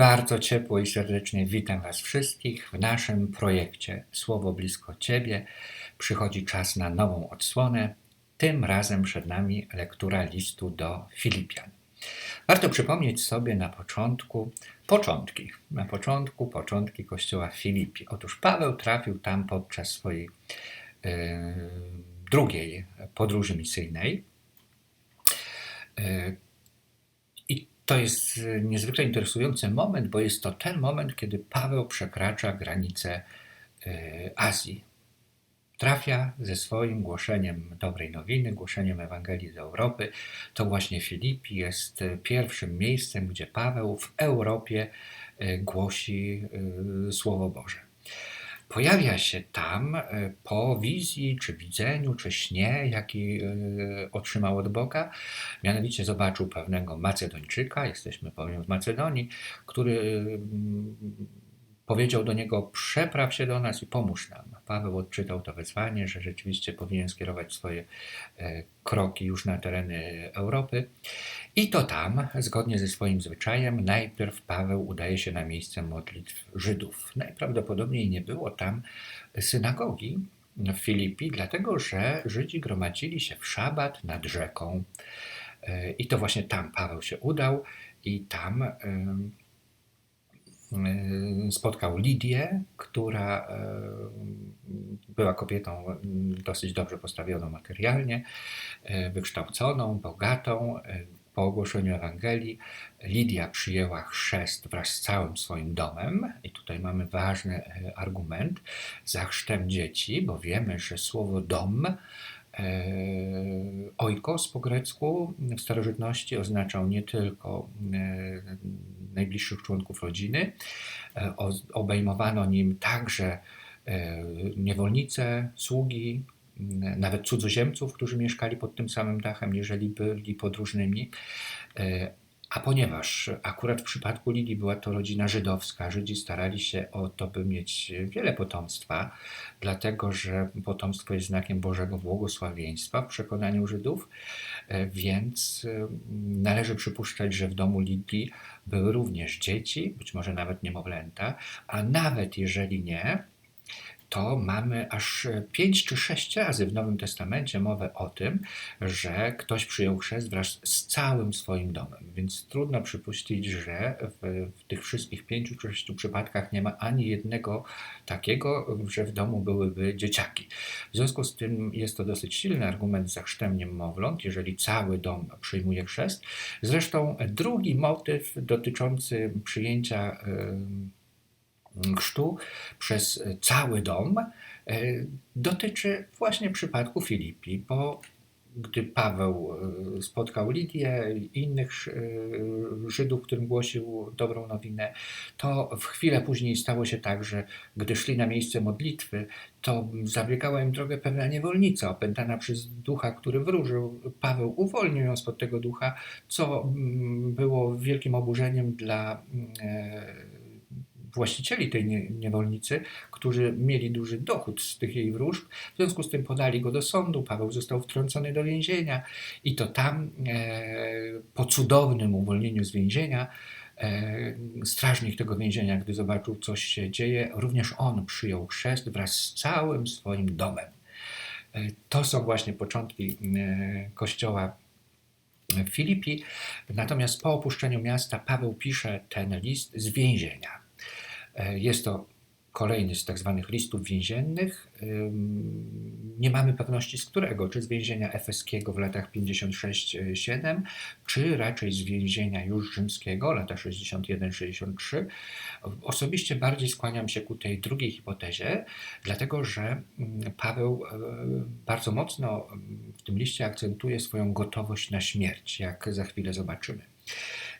Bardzo ciepło i serdecznie witam Was wszystkich w naszym projekcie Słowo blisko Ciebie. Przychodzi czas na nową odsłonę. Tym razem przed nami lektura listu do Filipian. Warto przypomnieć sobie na początku początki. Na początku początki kościoła Filipi. Otóż Paweł trafił tam podczas swojej yy, drugiej podróży misyjnej. Yy, to jest y, niezwykle interesujący moment, bo jest to ten moment, kiedy Paweł przekracza granicę y, Azji. Trafia ze swoim głoszeniem dobrej nowiny, głoszeniem Ewangelii do Europy. To właśnie Filipi jest y, pierwszym miejscem, gdzie Paweł w Europie głosi Słowo Boże pojawia się tam e, po wizji, czy widzeniu, czy śnie, jaki e, otrzymał od Boga. Mianowicie zobaczył pewnego Macedończyka, jesteśmy powiem w Macedonii, który mm, powiedział do niego: Przepraw się do nas i pomóż nam. Paweł odczytał to wezwanie, że rzeczywiście powinien skierować swoje e, kroki już na tereny Europy. I to tam, zgodnie ze swoim zwyczajem, najpierw Paweł udaje się na miejsce modlitw Żydów. Najprawdopodobniej nie było tam synagogi w Filipi, dlatego że Żydzi gromadzili się w szabat nad rzeką. E, I to właśnie tam Paweł się udał i tam spotkał Lidię, która y, była kobietą dosyć dobrze postawioną materialnie, y, wykształconą, bogatą. Po ogłoszeniu Ewangelii Lidia przyjęła chrzest wraz z całym swoim domem, i tutaj mamy ważny argument za chrztem dzieci, bo wiemy, że słowo dom oikos po grecku w starożytności oznaczał nie tylko e, najbliższych członków rodziny, e, obejmowano nim także niewolnice, sługi, nawet cudzoziemców, którzy mieszkali pod tym samym dachem, jeżeli byli podróżnymi, a ponieważ akurat w przypadku Lidii była to rodzina żydowska, Żydzi starali się o to, by mieć wiele potomstwa, dlatego że potomstwo jest znakiem Bożego błogosławieństwa w przekonaniu Żydów, e, więc e, należy przypuszczać, że w domu Lidii były również dzieci, być może nawet niemowlęta, a nawet jeżeli nie, to mamy aż pięć czy sześć razy w Nowym Testamencie mowę o tym, że ktoś przyjął chrzest wraz z całym swoim domem. Więc trudno przypuścić, że w, w tych wszystkich pięciu czy sześciu przypadkach nie ma ani jednego takiego, że w domu byłyby dzieciaki. W związku z tym jest to dosyć silny argument za chrztem niemowląt, jeżeli cały dom przyjmuje chrzest. Zresztą drugi motyw dotyczący przyjęcia chrztu przez cały dom e, dotyczy właśnie przypadku Filipi, bo gdy Paweł e, spotkał Lidię i innych e, Żydów, którym głosił dobrą nowinę, to w chwilę później stało się tak, że gdy szli na miejsce modlitwy, to zabiegała im drogę pewna niewolnica, opętana przez ducha, który wróżył. Paweł uwolnił ją spod tego ducha, co mm, było wielkim oburzeniem dla właścicieli tej niewolnicy, którzy mieli duży dochód z tych jej wróżb. W związku z tym podali go do sądu. Paweł został wtrącony do więzienia i to tam e, po cudownym uwolnieniu z więzienia e, strażnik tego więzienia, gdy zobaczył, coś się dzieje, również on przyjął chrzest wraz z całym swoim domem. E, to są właśnie początki kościoła w Filipi. Natomiast po opuszczeniu miasta Paweł pisze ten list z więzienia. E, jest to kolejny z tak zwanych listów więziennych. Nie mamy pewności z którego, czy z więzienia efeskiego w latach 56-7, czy raczej z więzienia już rzymskiego, lata 61-63. Osobiście bardziej skłaniam się ku tej drugiej hipotezie, dlatego że Paweł e, bardzo mocno w tym liście akcentuje swoją gotowość na śmierć, jak za chwilę zobaczymy.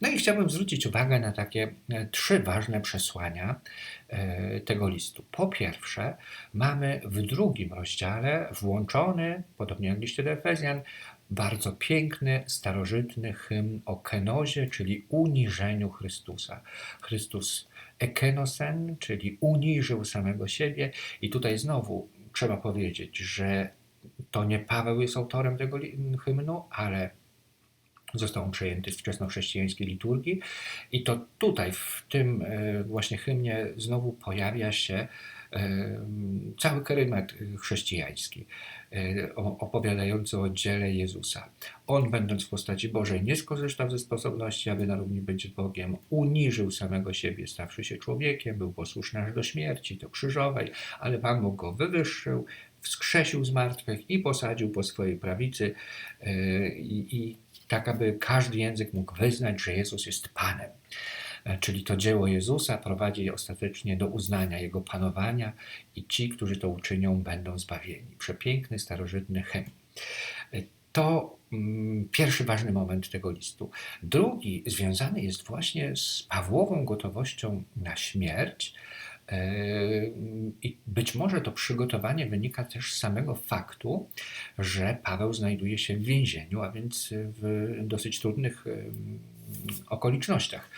No i chciałbym zwrócić uwagę na takie e, trzy ważne przesłania e, tego listu. Po pierwsze, mamy w drugim rozdziale włączony, podobnie jak liście do Efezjan, bardzo piękny, starożytny hymn o kenozie, czyli uniżeniu Chrystusa. Chrystus ekenosen, czyli uniżył samego siebie i tutaj znowu trzeba powiedzieć, że to nie Paweł jest autorem tego hymnu, ale Został on przejęty z wczesnochrześcijańskiej liturgii i to tutaj, w tym e, właśnie hymnie znowu pojawia się e, cały kerymat chrześcijański e, opowiadający o dziele Jezusa. On, będąc w postaci Bożej, nie skorzystał ze sposobności, aby na równi być Bogiem, uniżył samego siebie, stawszy się człowiekiem, był posłuszny aż do śmierci, do krzyżowej, ale Pan Bóg go wywyższył, wskrzesił z martwych i posadził po swojej prawicy i, i tak aby każdy język mógł wyznać, że Jezus jest Panem. E, czyli to dzieło Jezusa prowadzi ostatecznie do uznania Jego panowania i ci, którzy to uczynią, będą zbawieni. Przepiękny, starożytny hymn. E, to mm, pierwszy ważny moment tego listu. Drugi związany jest właśnie z Pawłową gotowością na śmierć, i być może to przygotowanie wynika też z samego faktu, że Paweł znajduje się w więzieniu, a więc w dosyć trudnych okolicznościach.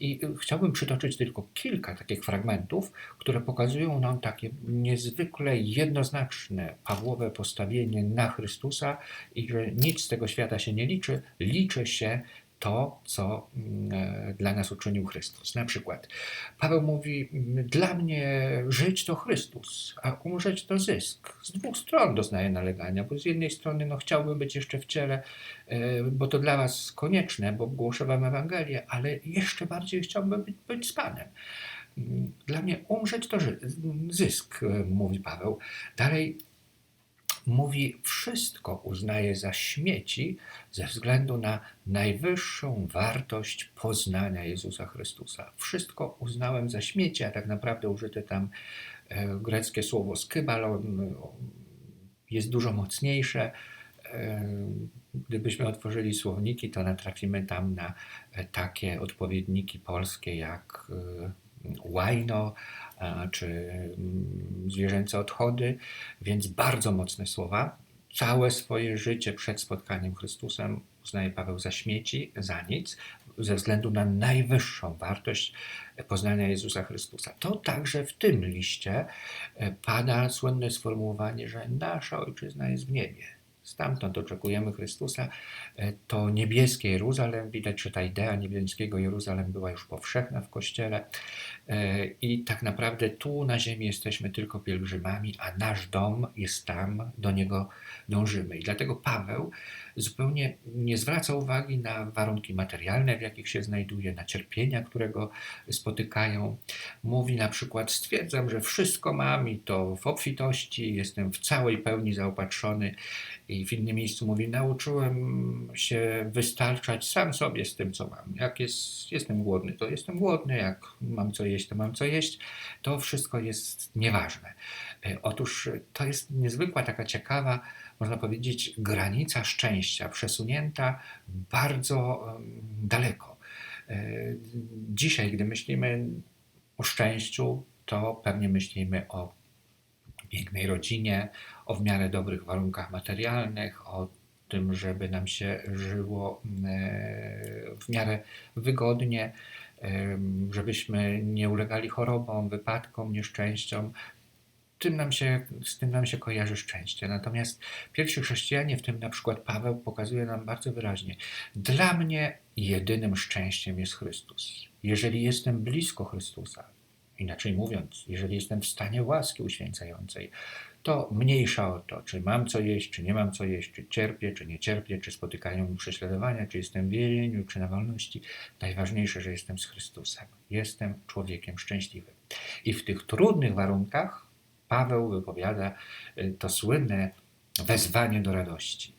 I chciałbym przytoczyć tylko kilka takich fragmentów, które pokazują nam takie niezwykle jednoznaczne Pawłowe postawienie na Chrystusa i że nic z tego świata się nie liczy, liczy się to, co mm, e, dla nas uczynił Chrystus. Na przykład Paweł mówi: Dla mnie żyć to Chrystus, a umrzeć to zysk. Z dwóch stron doznaję nalegania, bo z jednej strony no, chciałbym być jeszcze w ciele, e, bo to dla Was konieczne, bo głoszę Wam Ewangelię, ale jeszcze bardziej chciałbym być, być z Panem. Dla mnie umrzeć to zysk, e, mówi Paweł. Dalej mówi, wszystko uznaje za śmieci ze względu na najwyższą wartość poznania Jezusa Chrystusa. Wszystko uznałem za śmieci, a tak naprawdę użyte tam e, greckie słowo skybalon jest dużo mocniejsze. E, gdybyśmy otworzyli słowniki, to natrafimy tam na e, takie odpowiedniki polskie jak łajno, czy mm, zwierzęce odchody, więc bardzo mocne słowa. Całe swoje życie przed spotkaniem Chrystusem uznaje Paweł za śmieci, za nic, ze względu na najwyższą wartość poznania Jezusa Chrystusa. To także w tym liście e, pada słynne sformułowanie, że nasza ojczyzna jest w niebie. Stamtąd oczekujemy Chrystusa. E, to niebieskie Jeruzalem, widać, że ta idea niebieskiego Jeruzalem była już powszechna w Kościele e, i tak naprawdę tu na ziemi jesteśmy tylko pielgrzymami, a nasz dom jest tam, do niego dążymy. I dlatego Paweł zupełnie nie zwraca uwagi na warunki materialne, w jakich się znajduje, na cierpienia, którego spotykają. Mówi na przykład: Stwierdzam, że wszystko mam i to w obfitości, jestem w całej pełni zaopatrzony. I w innym miejscu mówi: Nauczyłem się wystarczać sam sobie z tym, co mam. Jak jest, jestem głodny, to jestem głodny, jak mam co jeść, to mam co jeść. To wszystko jest nieważne. E, otóż to jest niezwykła, taka ciekawa można powiedzieć, granica szczęścia przesunięta bardzo daleko. E, dzisiaj, gdy myślimy o szczęściu, to pewnie myślimy o pięknej rodzinie, o w miarę dobrych warunkach materialnych, o tym, żeby nam się żyło e, w miarę wygodnie, żebyśmy nie ulegali chorobom, wypadkom, nieszczęściom tym nam się, z tym nam się kojarzy szczęście. Natomiast pierwsi chrześcijanie, w tym na przykład Paweł, pokazuje nam bardzo wyraźnie: Dla mnie jedynym szczęściem jest Chrystus. Jeżeli jestem blisko Chrystusa, inaczej mówiąc, jeżeli jestem w stanie łaski uświęcającej, to mniejsza o to, czy mam co jeść, czy nie mam co jeść, czy cierpię, czy nie cierpię, czy spotykają mnie prześladowania, czy jestem w więzieniu, czy na wolności. Najważniejsze, że jestem z Chrystusem. Jestem człowiekiem szczęśliwym. I w tych trudnych warunkach Paweł wypowiada y, to słynne wezwanie do radości.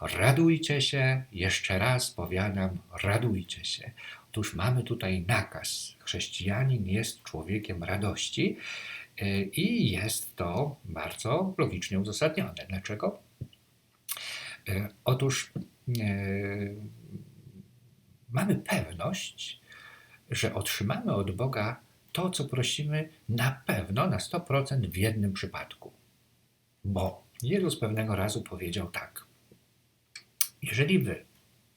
Radujcie się, jeszcze raz powiadam, radujcie się. Otóż mamy tutaj nakaz. Chrześcijanin jest człowiekiem radości y, i jest to bardzo logicznie uzasadnione. Dlaczego? Y, otóż mamy pewność, że otrzymamy od Boga to, co prosimy, na pewno na 100% w jednym przypadku. Bo Jezus pewnego razu powiedział tak: Jeżeli wy,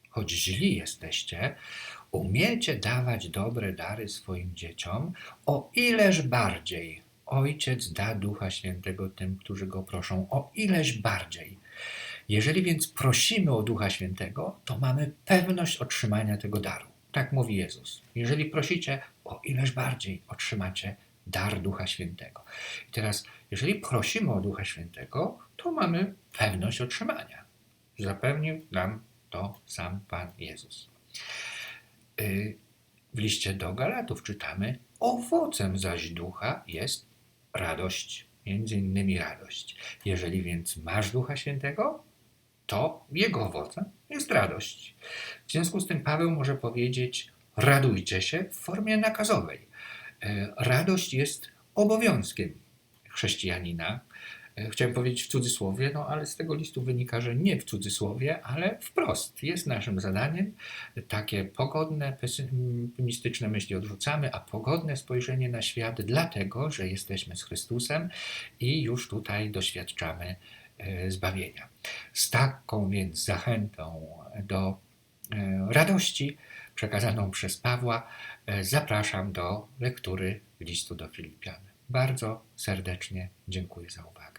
choć źli jesteście, umiecie dawać dobre dary swoim dzieciom, o ileż bardziej Ojciec da Ducha Świętego tym, którzy go proszą, o ileż bardziej. Jeżeli więc prosimy o Ducha Świętego, to mamy pewność otrzymania tego daru. Tak mówi Jezus. Jeżeli prosicie, o ileż bardziej otrzymacie dar Ducha Świętego. I teraz, jeżeli prosimy o Ducha Świętego, to mamy pewność otrzymania. Zapewnił nam to sam Pan Jezus. Y, W liście do Galatów czytamy: Owocem zaś ducha jest radość, między innymi radość. Jeżeli więc masz Ducha Świętego, to jego owocem jest radość. W związku z tym Paweł może powiedzieć: radujcie się w formie nakazowej. E, Radość jest obowiązkiem chrześcijanina. E, Chciałem powiedzieć w cudzysłowie, no ale z tego listu wynika, że nie w cudzysłowie, ale wprost. Jest naszym zadaniem takie pogodne, pesymistyczne myśli odrzucamy, a pogodne spojrzenie na świat, dlatego że jesteśmy z Chrystusem i już tutaj doświadczamy e, zbawienia. Z taką więc zachętą do e, radości przekazaną przez Pawła zapraszam do lektury listu do Filipian. Bardzo serdecznie dziękuję za uwagę.